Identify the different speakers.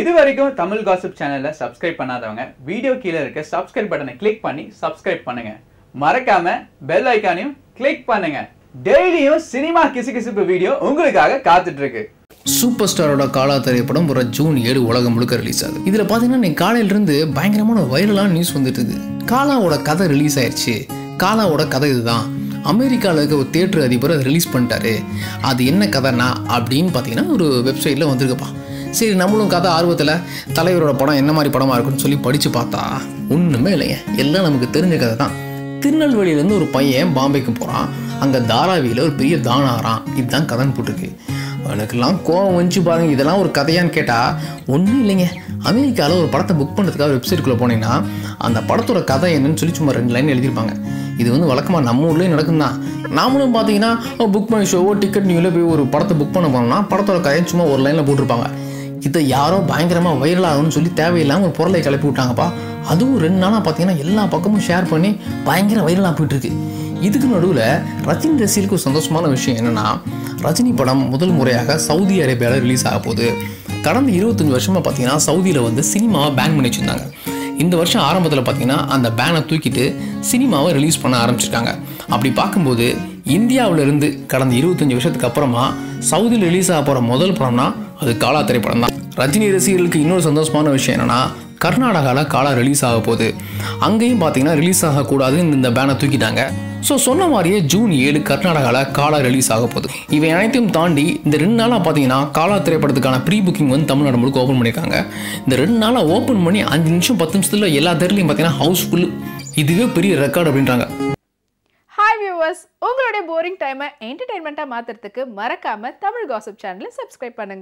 Speaker 1: இது வரைக்கும் தமிழ் காசிப் சேனலில் சப்ஸ்கிரைப் பண்ணாதவங்க வீடியோ கீழே இருக்க சப்ஸ்கிரைப் பட்டனை கிளிக் பண்ணி சப்ஸ்கிரைப் பண்ணுங்க. மறக்காம பெல் ஐக்கானையும் கிளிக் பண்ணுங்க. டெய்லியும் சினிமா கிசுகிசுப்பு வீடியோ உங்களுக்காக காத்துட்டு இருக்கு
Speaker 2: சூப்பர் ஸ்டாரோட காலா திரைப்படம் ஒரு ஜூன் ஏழு உலகம் முழுக்க ரிலீஸ் ஆகுது. இதில் பார்த்தீங்கன்னா இன்னைக்கு காலையிலிருந்து பயங்கரமான வைரலான நியூஸ் வந்துட்டு இருக்குது காலாவோட கதை ரிலீஸ் ஆயிடுச்சு காலாவோட கதை இதுதான். அமெரிக்காவில் இருக்க ஒரு தேட்டர் அதிபர் அதை ரிலீஸ் பண்ணிட்டாரு. அது என்ன கதைனா அப்படின்னு பார்த்தீங்கன்னா ஒரு வெப்சைட்டில் வந்திருக்கப்பா சரி நம்மளும் கதை ஆர்வத்தில் தலைவரோட படம் என்ன மாதிரி படமாக இருக்குன்னு சொல்லி படித்து பார்த்தா ஒன்றுமே இல்லைங்க எல்லாம் நமக்கு தெரிஞ்ச கதை தான். திருநெல்வேலியிலேருந்து ஒரு பையன் பாம்பேக்கு போகிறான் அங்கே தாராவியில் ஒரு பெரிய தானாரான் இதுதான் கதைன்னு போட்டிருக்கு. அவனுக்கெல்லாம் கோவம் வந்துச்சு பாருங்க. இதெல்லாம் ஒரு கதையான்னு கேட்டால் ஒன்றும் இல்லைங்க. அமெரிக்காவில் ஒரு படத்தை புக் பண்ணுறதுக்காக வெப்சைட்டுக்குள்ளே போனீங்கன்னா அந்த படத்தோட கதை என்னன்னு சொல்லி சும்மா ரெண்டு லைன் எழுதியிருப்பாங்க. இது வந்து வழக்கமாக நம்ம ஊர்லேயும் நடக்கும் தான் நாமளும் பார்த்தீங்கன்னா புக் பண்ணி ஷோவோ டிக்கெட் நியூவில் போய் ஒரு படத்தை புக் பண்ண போனோம்னா படத்தோட கதையை சும்மா ஒரு லைனில் போட்டிருப்பாங்க. இதை யாரோ பயங்கரமாக வைரல் சொல்லி தேவையில்லாமல் ஒரு பொருளை கிளப்பி விட்டாங்கப்பா. அதுவும் ரெண்டு நாளாக பார்த்தீங்கன்னா எல்லா பக்கமும் ஷேர் பண்ணி பயங்கர வைரலாக போயிட்டுருக்கு. இதுக்கு நடுவில் ரஜினி ரசிகளுக்கு ஒரு சந்தோஷமான விஷயம் என்னென்னா ரஜினி படம் முதல் முறையாக சவுதி அரேபியாவில் ரிலீஸ் ஆக போகுது கடந்த இருபத்தஞ்சி வருஷமாக பார்த்தீங்கன்னா சவுதியில் வந்து சினிமாவை பேன் பண்ணி வச்சுருந்தாங்க இந்த வருஷம் ஆரம்பத்தில் பார்த்தீங்கன்னா அந்த பேனை தூக்கிட்டு சினிமாவை ரிலீஸ் பண்ண ஆரம்பிச்சிருக்காங்க. அப்படி பார்க்கும்போது இந்தியாவிலிருந்து கடந்த இருபத்தஞ்சி வருஷத்துக்கு அப்புறமா சவுதியில் ரிலீஸ் ஆக போகிற முதல் படம்னா அது காலா திரைப்படம் தான். ரஜினி ரசிகர்களுக்கு இன்னொரு சந்தோஷமான விஷயம் என்னென்னா கர்நாடகாவில் காலா ரிலீஸ் ஆக போகுது. அங்கேயும் பார்த்தீங்கன்னா ரிலீஸ் ஆகக்கூடாதுன்னு இந்த பேனை தூக்கிட்டாங்க. ஸோ சொன்ன மாதிரியே ஜூன் ஏழு கர்நாடகாவில் காலா ரிலீஸ் ஆக போகுது. இவை அனைத்தையும் தாண்டி இந்த ரெண்டு நாளாக பார்த்தீங்கன்னா காலா திரைப்படத்துக்கான ப்ரீ புக்கிங் வந்து தமிழ்நாடு முழுக்க ஓப்பன் பண்ணியிருக்காங்க. இந்த ரெண்டு நாளாக ஓப்பன் பண்ணி அஞ்சு நிமிஷம் பத்து நிமிஷத்தில் எல்லா தேர்லையும் பார்த்தீங்கன்னா ஹவுஸ்ஃபுல் இதுவே பெரிய ரெக்கார்டு அப்படின்றாங்க.
Speaker 3: ஹாய் வியூவர்ஸ் உங்களுடைய போரிங் டைமை என்டர்டைன்மெண்ட்டாக மாற்றுறதுக்கு மறக்காமல் தமிழ் காசப் சேனலை சப்ஸ்கிரைப் பண்ணுங்கள்